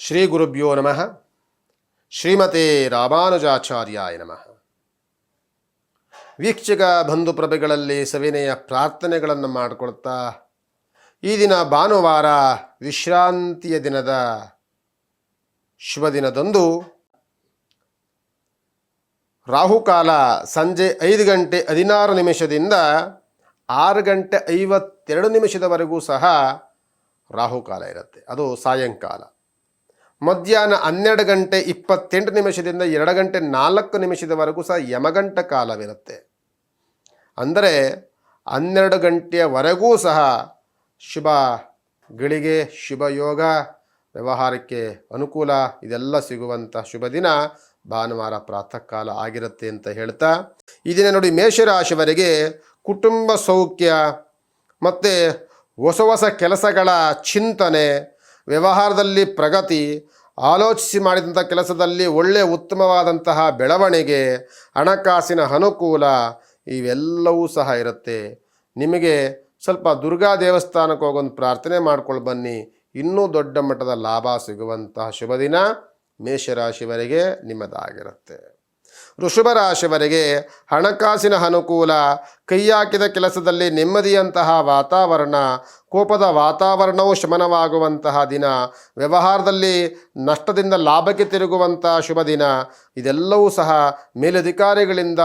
ಶ್ರೀ ಗುರುಭ್ಯೋ ನಮಃ ಶ್ರೀಮತೆ ರಾಮಾನುಜಾಚಾರ್ಯಾಯ ನಮಃ ವೀಕ್ಷಕ ಬಂಧು ಪ್ರಭೆಗಳಲ್ಲಿ ಸವಿನಯ ಪ್ರಾರ್ಥನೆಗಳನ್ನು ಮಾಡಿಕೊಳ್ತಾ ಈ ದಿನ ಭಾನುವಾರ ವಿಶ್ರಾಂತಿಯ ದಿನದ ಶುಭ ದಿನದಂದು ರಾಹುಕಾಲ ಸಂಜೆ ಐದು ಗಂಟೆ ಹದಿನಾರು ನಿಮಿಷದಿಂದ ಆರು ಗಂಟೆ ಐವತ್ತೆರಡು ನಿಮಿಷದವರೆಗೂ ಸಹ ರಾಹುಕಾಲ ಇರುತ್ತೆ. ಅದು ಸಾಯಂಕಾಲ. ಮಧ್ಯಾಹ್ನ ಹನ್ನೆರಡು ಗಂಟೆ ಇಪ್ಪತ್ತೆಂಟು ನಿಮಿಷದಿಂದ ಎರಡು ಗಂಟೆ ನಾಲ್ಕು ನಿಮಿಷದವರೆಗೂ ಸಹ ಯಮಗಂಟ ಕಾಲವಿರುತ್ತೆ. ಅಂದರೆ ಹನ್ನೆರಡು ಗಂಟೆಯವರೆಗೂ ಸಹ ಶುಭ, ಗಳಿಗೆ ಶುಭ ಯೋಗ, ವ್ಯವಹಾರಕ್ಕೆ ಅನುಕೂಲ, ಇದೆಲ್ಲ ಸಿಗುವಂಥ ಶುಭ ದಿನ ಭಾನುವಾರ ಪ್ರಾತಃ ಕಾಲ ಆಗಿರುತ್ತೆ ಅಂತ ಹೇಳ್ತಾ, ಈ ದಿನ ನೋಡಿ ಮೇಷರಾಶಿವರೆಗೆ ಕುಟುಂಬ ಸೌಖ್ಯ, ಮತ್ತು ಹೊಸ ಹೊಸ ಕೆಲಸಗಳ ಚಿಂತನೆ ವ್ಯವಹಾರದಲ್ಲಿ ಪ್ರಗತಿ, ಆಲೋಚಿಸಿ ಮಾಡಿದಂಥ ಕೆಲಸದಲ್ಲಿ ಒಳ್ಳೆಯ ಉತ್ತಮವಾದಂತಹ ಬೆಳವಣಿಗೆ, ಹಣಕಾಸಿನ ಅನುಕೂಲ ಇವೆಲ್ಲವೂ ಸಹ ಇರುತ್ತೆ. ನಿಮಗೆ ಸ್ವಲ್ಪ ದುರ್ಗಾ ದೇವಸ್ಥಾನಕ್ಕೆ ಹೋಗೊಂದು ಪ್ರಾರ್ಥನೆ ಮಾಡ್ಕೊಂಡು ಬನ್ನಿ. ಇನ್ನೂ ದೊಡ್ಡ ಮಟ್ಟದ ಲಾಭ ಸಿಗುವಂತಹ ಶುಭ ದಿನ ಮೇಷರಾಶಿವರೆಗೆ ನಿಮ್ಮದಾಗಿರುತ್ತೆ. ವೃಷಭ ರಾಶಿವರಿಗೆ ಹಣಕಾಸಿನ ಅನುಕೂಲ ಕೈ ಹಾಕಿದ ಕೆಲಸದಲ್ಲಿ ನೆಮ್ಮದಿಯಂತಹ ವಾತಾವರಣ, ಕೋಪದ ವಾತಾವರಣವು ಶಮನವಾಗುವಂತಹ ದಿನ, ವ್ಯವಹಾರದಲ್ಲಿ ನಷ್ಟದಿಂದ ಲಾಭಕ್ಕೆ ತಿರುಗುವಂತಹ ಶುಭ ದಿನ, ಇದೆಲ್ಲವೂ ಸಹ ಮೇಲಧಿಕಾರಿಗಳಿಂದ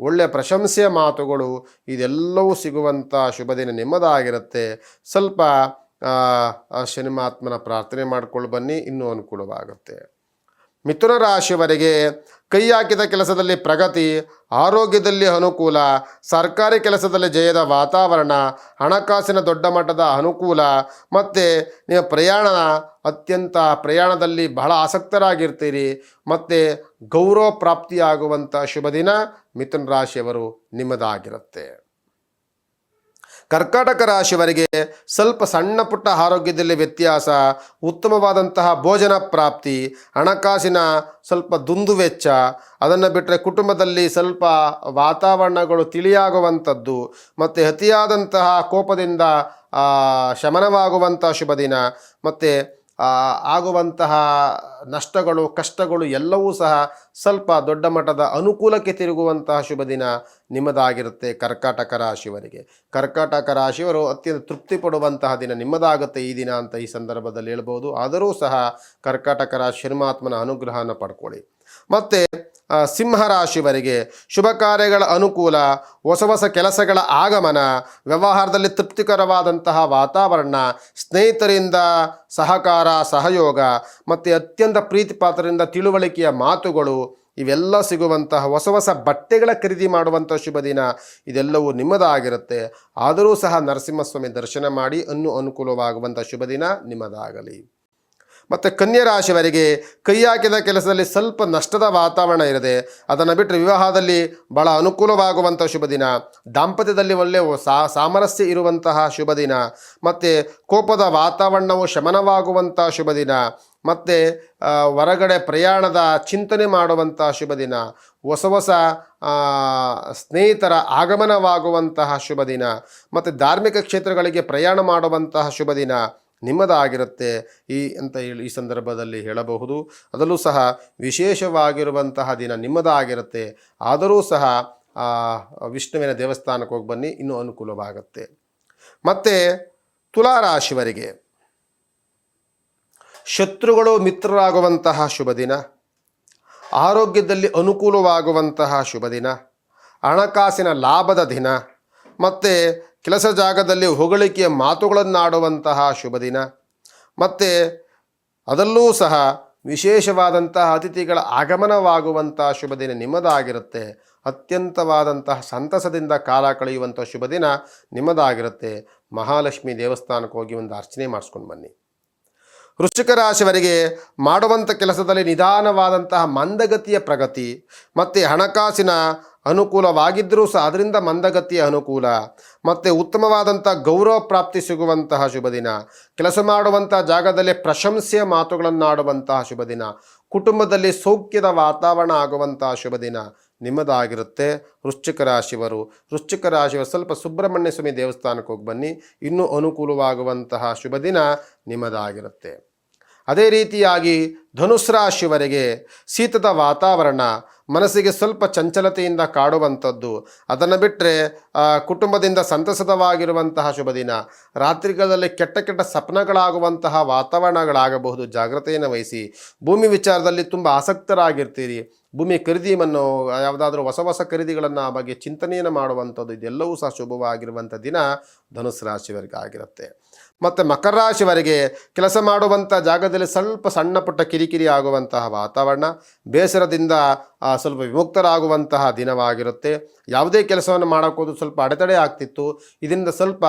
ಒಳ್ಳೆಯ ಪ್ರಶಂಸೆಯ ಮಾತುಗಳು, ಇದೆಲ್ಲವೂ ಸಿಗುವಂಥ ಶುಭ ದಿನ ನಿಮ್ಮದಾಗಿರುತ್ತೆ. ಸ್ವಲ್ಪ ಶನಿಮಾತ್ಮನ ಪ್ರಾರ್ಥನೆ ಮಾಡ್ಕೊಂಡು ಬನ್ನಿ, ಇನ್ನೂ ಅನುಕೂಲವಾಗುತ್ತೆ. ಮಿಥುನ ರಾಶಿಯವರೆಗೆ ಕೈ ಹಾಕಿದ ಕೆಲಸದಲ್ಲಿ ಪ್ರಗತಿ, ಆರೋಗ್ಯದಲ್ಲಿ ಅನುಕೂಲ, ಸರ್ಕಾರಿ ಕೆಲಸದಲ್ಲಿ ಜಯದ ವಾತಾವರಣ, ಹಣಕಾಸಿನ ದೊಡ್ಡ ಮಟ್ಟದ ಅನುಕೂಲ ಮತ್ತು ನೀವು ಪ್ರಯಾಣ, ಅತ್ಯಂತ ಪ್ರಯಾಣದಲ್ಲಿ ಬಹಳ ಆಸಕ್ತರಾಗಿರ್ತೀರಿ. ಮತ್ತು ಗೌರವ ಪ್ರಾಪ್ತಿಯಾಗುವಂಥ ಶುಭ ದಿನ ಮಿಥುನ ರಾಶಿಯವರು ನಿಮ್ಮದಾಗಿರುತ್ತೆ. ಕರ್ಕಾಟಕ ರಾಶಿಯವರಿಗೆ ಸ್ವಲ್ಪ ಸಣ್ಣ ಪುಟ್ಟ ಆರೋಗ್ಯದಲ್ಲಿ ವ್ಯತ್ಯಾಸ, ಉತ್ತಮವಾದಂತಹ ಭೋಜನ ಪ್ರಾಪ್ತಿ, ಹಣಕಾಸಿನ ಸ್ವಲ್ಪ ದುಂದು ವೆಚ್ಚ, ಅದನ್ನು ಬಿಟ್ಟರೆ ಕುಟುಂಬದಲ್ಲಿ ಸ್ವಲ್ಪ ವಾತಾವರಣಗಳು ತಿಳಿಯಾಗುವಂಥದ್ದು ಮತ್ತು ಅತಿಯಾದಂತಹ ಕೋಪದಿಂದ ಶಮನವಾಗುವಂಥ ಶುಭ ದಿನ ಮತ್ತು ಆಗುವಂತಹ ನಷ್ಟಗಳು, ಕಷ್ಟಗಳು ಎಲ್ಲವೂ ಸಹ ಸ್ವಲ್ಪ ದೊಡ್ಡ ಮಟ್ಟದ ಅನುಕೂಲಕ್ಕೆ ತಿರುಗುವಂತಹ ಶುಭ ದಿನ ನಿಮ್ಮದಾಗಿರುತ್ತೆ ಕರ್ಕಾಟಕ ರಾಶಿಯವರಿಗೆ. ಕರ್ಕಾಟಕ ರಾಶಿಯವರು ಅತ್ಯಂತ ತೃಪ್ತಿ ಪಡುವಂತಹ ದಿನ ನಿಮ್ಮದಾಗುತ್ತೆ ಈ ದಿನ ಅಂತ ಈ ಸಂದರ್ಭದಲ್ಲಿ ಹೇಳ್ಬೋದು. ಆದರೂ ಸಹ ಕರ್ಕಾಟಕ ರಾಶಿ ಶ್ರೀಮಾತ್ಮನ ಅನುಗ್ರಹನ ಪಡ್ಕೊಳ್ಳಿ. ಮತ್ತು ಆ, ಸಿಂಹ ರಾಶಿಯವರಿಗೆ ಶುಭ ಕಾರ್ಯಗಳ ಅನುಕೂಲ ಹೊಸ ಹೊಸ ಕೆಲಸಗಳ ಆಗಮನ ವ್ಯವಹಾರದಲ್ಲಿ ತೃಪ್ತಿಕರವಾದಂತಹ ವಾತಾವರಣ ಸ್ನೇಹಿತರಿಂದ ಸಹಕಾರ ಸಹಯೋಗ ಮತ್ತು ಅತ್ಯಂತ ಪ್ರೀತಿಪಾತ್ರರಿಂದ ತಿಳುವಳಿಕೆಯ ಮಾತುಗಳು ಇವೆಲ್ಲ ಸಿಗುವಂತಹ ಹೊಸ ಹೊಸ ಬಟ್ಟೆಗಳ ಖರೀದಿ ಮಾಡುವಂಥ ಶುಭ ದಿನ. ಇದೆಲ್ಲವೂ ನಿಮ್ಮದಾಗಿರುತ್ತೆ. ಆದರೂ ಸಹ ನರಸಿಂಹಸ್ವಾಮಿ ದರ್ಶನ ಮಾಡಿ ಅನ್ನು ಅನುಕೂಲವಾಗುವಂಥ ಶುಭ ದಿನ ನಿಮ್ಮದಾಗಲಿ. ಮತ್ತು ಕನ್ಯಾ ರಾಶಿಯವರಿಗೆ ಕೈ ಹಾಕಿದ ಕೆಲಸದಲ್ಲಿ ಸ್ವಲ್ಪ ನಷ್ಟದ ವಾತಾವರಣ ಇರದೆ, ಅದನ್ನು ಬಿಟ್ಟರೆ ವಿವಾಹದಲ್ಲಿ ಬಹಳ ಅನುಕೂಲವಾಗುವಂಥ ಶುಭ ದಿನ. ದಾಂಪತ್ಯದಲ್ಲಿ ಒಳ್ಳೆಯ ಸಾ, ಸಾಮರಸ್ಯ ಇರುವಂತಹ ಶುಭ ದಿನ. ಮತ್ತು ಕೋಪದ ವಾತಾವರಣವು ಶಮನವಾಗುವಂಥ ಶುಭ ದಿನ. ಮತ್ತು ಹೊರಗಡೆ ಪ್ರಯಾಣದ ಚಿಂತನೆ ಮಾಡುವಂಥ ಶುಭ ದಿನ. ಹೊಸ ಹೊಸ ಸ್ನೇಹಿತರ ಆಗಮನವಾಗುವಂತಹ ಶುಭ ದಿನ. ಮತ್ತು ಧಾರ್ಮಿಕ ಕ್ಷೇತ್ರಗಳಿಗೆ ಪ್ರಯಾಣ ಮಾಡುವಂತಹ ಶುಭ ದಿನ. ನಿಮ್ಮದಾಗಿರುತ್ತೆ ಈ ಅಂತ ಹೇಳಿ ಈ ಸಂದರ್ಭದಲ್ಲಿ ಹೇಳಬಹುದು. ಅದರಲ್ಲೂ ಸಹ ವಿಶೇಷವಾಗಿರುವಂತಹ ದಿನ ನಿಮ್ಮದಾಗಿರುತ್ತೆ. ಆದರೂ ಸಹ ವಿಷ್ಣುವಿನ ದೇವಸ್ಥಾನಕ್ಕೆ ಹೋಗಿ ಬನ್ನಿ, ಇನ್ನೂ ಅನುಕೂಲವಾಗುತ್ತೆ. ಮತ್ತು ತುಲಾರಾಶಿವರಿಗೆ ಶತ್ರುಗಳು ಮಿತ್ರರಾಗುವಂತಹ ಶುಭ ದಿನ, ಆರೋಗ್ಯದಲ್ಲಿ ಅನುಕೂಲವಾಗುವಂತಹ ಶುಭ ದಿನ, ಹಣಕಾಸಿನ ಲಾಭದ ದಿನ, ಮತ್ತು ಕೆಲಸ ಜಾಗದಲ್ಲಿ ಹೊಗಳಿಕೆಯ ಮಾತುಗಳನ್ನಾಡುವಂತಹ ಶುಭ ದಿನ. ಮತ್ತು ಅದರಲ್ಲೂ ಸಹ ವಿಶೇಷವಾದಂತಹ ಅತಿಥಿಗಳ ಆಗಮನವಾಗುವಂತಹ ಶುಭ ದಿನ ನಿಮ್ಮದಾಗಿರುತ್ತೆ. ಅತ್ಯಂತವಾದಂತಹ ಸಂತಸದಿಂದ ಕಾಲ ಕಳೆಯುವಂಥ ಶುಭ ದಿನ ನಿಮ್ಮದಾಗಿರುತ್ತೆ. ಮಹಾಲಕ್ಷ್ಮಿ ದೇವಸ್ಥಾನಕ್ಕೆ ಹೋಗಿ ಒಂದು ಅರ್ಚನೆ ಮಾಡಿಸ್ಕೊಂಡು ಬನ್ನಿ. ವೃಶ್ಚಿಕ ರಾಶಿವರಿಗೆ ಮಾಡುವಂಥ ಕೆಲಸದಲ್ಲಿ ನಿಧಾನವಾದಂತಹ ಮಂದಗತಿಯ ಪ್ರಗತಿ, ಮತ್ತು ಹಣಕಾಸಿನ ಅನುಕೂಲವಾಗಿದ್ದರೂ ಸಹ ಅದರಿಂದ ಮಂದಗತಿಯ ಅನುಕೂಲ. ಮತ್ತು ಉತ್ತಮವಾದಂಥ ಗೌರವ ಪ್ರಾಪ್ತಿ ಸಿಗುವಂತಹ ಶುಭ ದಿನ. ಕೆಲಸ ಮಾಡುವಂಥ ಜಾಗದಲ್ಲಿ ಪ್ರಶಂಸೆಯ ಮಾತುಗಳನ್ನಾಡುವಂತಹ ಶುಭ ದಿನ. ಕುಟುಂಬದಲ್ಲಿ ಸೌಖ್ಯದ ವಾತಾವರಣ ಆಗುವಂತಹ ಶುಭ ದಿನ. ನಿಮ್ಮದಾಗಿರುತ್ತೆ. ವೃಶ್ಚಿಕ ರಾಶಿಯವರು. ವೃಶ್ಚಿಕ ರಾಶಿಯವರು ಸ್ವಲ್ಪ ಸುಬ್ರಹ್ಮಣ್ಯ ಸ್ವಾಮಿ ದೇವಸ್ಥಾನಕ್ಕೆ ಹೋಗಿ ಬನ್ನಿ. ಇನ್ನೂ ಅನುಕೂಲವಾಗುವಂತಹ ಶುಭ ದಿನ ನಿಮ್ಮದಾಗಿರುತ್ತೆ. ಅದೇ ರೀತಿಯಾಗಿ ಧನುಸ್ ರಾಶಿಯವರೆಗೆ ಶೀತದ ವಾತಾವರಣ ಮನಸ್ಸಿಗೆ ಸ್ವಲ್ಪ ಚಂಚಲತೆಯಿಂದ ಕಾಡುವಂಥದ್ದು. ಅದನ್ನು ಬಿಟ್ಟರೆ ಕುಟುಂಬದಿಂದ ಸಂತಸದವಾಗಿರುವಂತಹ ಶುಭ ದಿನ. ರಾತ್ರಿಗಳಲ್ಲಿ ಕೆಟ್ಟ ಕೆಟ್ಟ ಸಪ್ನಗಳಾಗುವಂತಹ ವಾತಾವರಣಗಳಾಗಬಹುದು. ಜಾಗ್ರತೆಯನ್ನು ವಹಿಸಿ. ಭೂಮಿ ವಿಚಾರದಲ್ಲಿ ತುಂಬ ಆಸಕ್ತರಾಗಿರ್ತೀರಿ. ಭೂಮಿ ಖರೀದಿ ಅನ್ನೋ ಯಾವುದಾದ್ರೂ ಹೊಸ ಹೊಸ ಖರೀದಿಗಳನ್ನು ಆ ಬಗ್ಗೆ ಚಿಂತನೆಯನ್ನು ಮಾಡುವಂಥದ್ದು ಇದೆಲ್ಲವೂ ಸಹ ಶುಭವಾಗಿರುವಂಥ ದಿನ ಧನುಸ್ ರಾಶಿಯವರಿಗೆ ಆಗಿರುತ್ತೆ ಮತ್ತು ಮಕರ ರಾಶಿವರೆಗೆ ಕೆಲಸ ಮಾಡುವಂಥ ಜಾಗದಲ್ಲಿ ಸ್ವಲ್ಪ ಸಣ್ಣ ಪುಟ್ಟ ಕಿರಿಕಿರಿ ಆಗುವಂತಹ ವಾತಾವರಣ, ಬೇಸರದಿಂದ ಸ್ವಲ್ಪ ವಿಮುಕ್ತರಾಗುವಂತಹ ದಿನವಾಗಿರುತ್ತೆ. ಯಾವುದೇ ಕೆಲಸವನ್ನು ಮಾಡೋಕ್ಕೋದು ಸ್ವಲ್ಪ ಅಡೆತಡೆ ಆಗ್ತಿತ್ತು. ಇದರಿಂದ ಸ್ವಲ್ಪ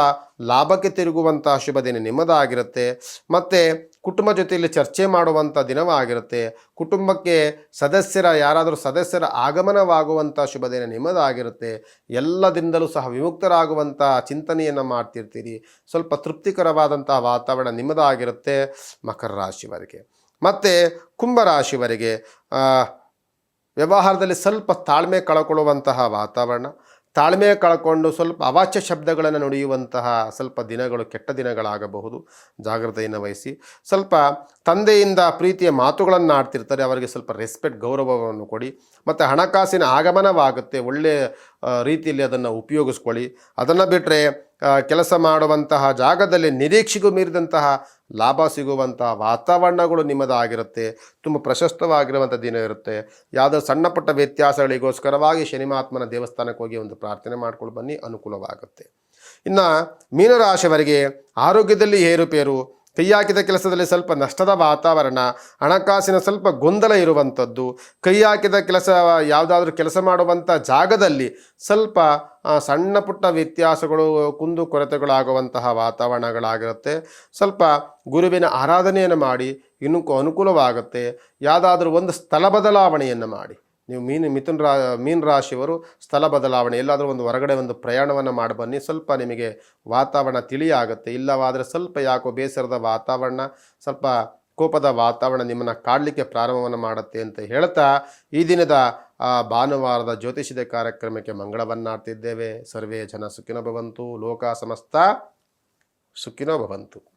ಲಾಭಕ್ಕೆ ತಿರುಗುವಂತಹ ಶುಭ ದಿನ ನಿಮ್ಮದಾಗಿರುತ್ತೆ. ಮತ್ತು ಕುಟುಂಬ ಜೊತೆಯಲ್ಲಿ ಚರ್ಚೆ ಮಾಡುವಂಥ ದಿನವಾಗಿರುತ್ತೆ. ಕುಟುಂಬಕ್ಕೆ ಸದಸ್ಯರ, ಯಾರಾದರೂ ಸದಸ್ಯರ ಆಗಮನವಾಗುವಂಥ ಶುಭ ದಿನ ನಿಮ್ಮದಾಗಿರುತ್ತೆ ಎಲ್ಲದಿಂದಲೂ ಸಹ ವಿಮುಕ್ತರಾಗುವಂಥ ಚಿಂತನೆಯನ್ನು ಮಾಡ್ತಿರ್ತೀರಿ. ಸ್ವಲ್ಪ ತೃಪ್ತಿಕರವಾದಂಥ ವಾತಾವರಣ ನಿಮ್ಮದಾಗಿರುತ್ತೆ ಮಕರ ರಾಶಿವರೆಗೆ ಮತ್ತು ಕುಂಭರಾಶಿವರೆಗೆ ವ್ಯವಹಾರದಲ್ಲಿ ಸ್ವಲ್ಪ ತಾಳ್ಮೆ ಕಳ್ಕೊಳ್ಳುವಂತಹ ವಾತಾವರಣ ತಾಳ್ಮೆ ಕಳ್ಕೊಂಡು ಸ್ವಲ್ಪ ಅವಾಚ್ಯ ಶಬ್ದಗಳನ್ನು ನುಡಿಯುವಂತಹ ಸ್ವಲ್ಪ ದಿನಗಳು, ಕೆಟ್ಟ ದಿನಗಳಾಗಬಹುದು. ಜಾಗ್ರತೆಯನ್ನು ವಹಿಸಿ. ಸ್ವಲ್ಪ ತಂದೆಯಿಂದ ಪ್ರೀತಿಯ ಮಾತುಗಳನ್ನು ಆಡ್ತಿರ್ತಾರೆ. ಅವರಿಗೆ ಸ್ವಲ್ಪ ರೆಸ್ಪೆಕ್ಟ್ ಗೌರವವನ್ನು ಕೊಡಿ. ಮತ್ತು ಹಣಕಾಸಿನ ಆಗಮನವಾಗುತ್ತೆ. ಒಳ್ಳೆಯ ರೀತಿಯಲ್ಲಿ ಅದನ್ನು ಉಪಯೋಗಿಸ್ಕೊಳ್ಳಿ. ಅದನ್ನು ಬಿಟ್ಟರೆ ಕೆಲಸ ಮಾಡುವಂತಹ ಜಾಗದಲ್ಲಿ ನಿರೀಕ್ಷೆಗೂ ಮೀರಿದಂತಹ ಲಾಭ ಸಿಗುವಂತಹ ವಾತಾವರಣಗಳು ನಿಮ್ಮದಾಗಿರುತ್ತೆ. ತುಂಬ ಪ್ರಶಸ್ತವಾಗಿರುವಂಥ ದಿನ ಇರುತ್ತೆ. ಯಾವುದೋ ಸಣ್ಣ ಪುಟ್ಟ ವ್ಯತ್ಯಾಸಗಳಿಗೋಸ್ಕರವಾಗಿ ಶನಿಮಾತ್ಮನ ದೇವಸ್ಥಾನಕ್ಕೆ ಹೋಗಿ ಒಂದು ಪ್ರಾರ್ಥನೆ ಮಾಡ್ಕೊಂಡು ಬನ್ನಿ, ಅನುಕೂಲವಾಗುತ್ತೆ. ಇನ್ನು ಮೀನರಾಶಿಯವರಿಗೆ ಆರೋಗ್ಯದಲ್ಲಿ ಏರುಪೇರು ಕೈ ಹಾಕಿದ ಕೆಲಸದಲ್ಲಿ ಸ್ವಲ್ಪ ನಷ್ಟದ ವಾತಾವರಣ, ಹಣಕಾಸಿನ ಸ್ವಲ್ಪ ಗೊಂದಲ ಇರುವಂಥದ್ದು ಕೈ ಹಾಕಿದ ಕೆಲಸ, ಯಾವುದಾದ್ರೂ ಕೆಲಸ ಮಾಡುವಂಥ ಜಾಗದಲ್ಲಿ ಸ್ವಲ್ಪ ಸಣ್ಣ ಪುಟ್ಟ ವ್ಯತ್ಯಾಸಗಳು, ಕುಂದು ಕೊರತೆಗಳಾಗುವಂತಹ ವಾತಾವರಣಗಳಾಗಿರುತ್ತೆ. ಸ್ವಲ್ಪ ಗುರುವಿನ ಆರಾಧನೆಯನ್ನು ಮಾಡಿ, ಇನ್ನೂ ಅನುಕೂಲವಾಗುತ್ತೆ. ಯಾವುದಾದ್ರೂ ಒಂದು ಸ್ಥಳ ಬದಲಾವಣೆಯನ್ನು ಮಾಡಿ. ನೀವು ಮೀನು, ಮಿಥುನ್ ರಾ, ಮೀನು ರಾಶಿಯವರು ಸ್ಥಳ ಬದಲಾವಣೆ, ಎಲ್ಲಾದರೂ ಒಂದು ಹೊರಗಡೆ ಒಂದು ಪ್ರಯಾಣವನ್ನು ಮಾಡಿ ಬನ್ನಿ. ಸ್ವಲ್ಪ ನಿಮಗೆ ವಾತಾವರಣ ತಿಳಿಯಾಗುತ್ತೆ. ಇಲ್ಲವಾದರೆ ಸ್ವಲ್ಪ ಯಾಕೋ ಬೇಸರದ ವಾತಾವರಣ, ಸ್ವಲ್ಪ ಕೋಪದ ವಾತಾವರಣ ನಿಮ್ಮನ್ನು ಕಾಡಲಿಕ್ಕೆ ಪ್ರಾರಂಭವನ್ನು ಮಾಡುತ್ತೆ ಅಂತ ಹೇಳ್ತಾ ಈ ದಿನದ ಆ ಭಾನುವಾರದ ಜ್ಯೋತಿಷದ ಕಾರ್ಯಕ್ರಮಕ್ಕೆ ಮಂಗಳವನ್ನಾಡ್ತಿದ್ದೇವೆ. ಸರ್ವೇ ಜನ ಸುಖಿನೋ ಭವಂತು. ಲೋಕ ಸಮಸ್ತ ಸುಖಿನೋ ಭವಂತು.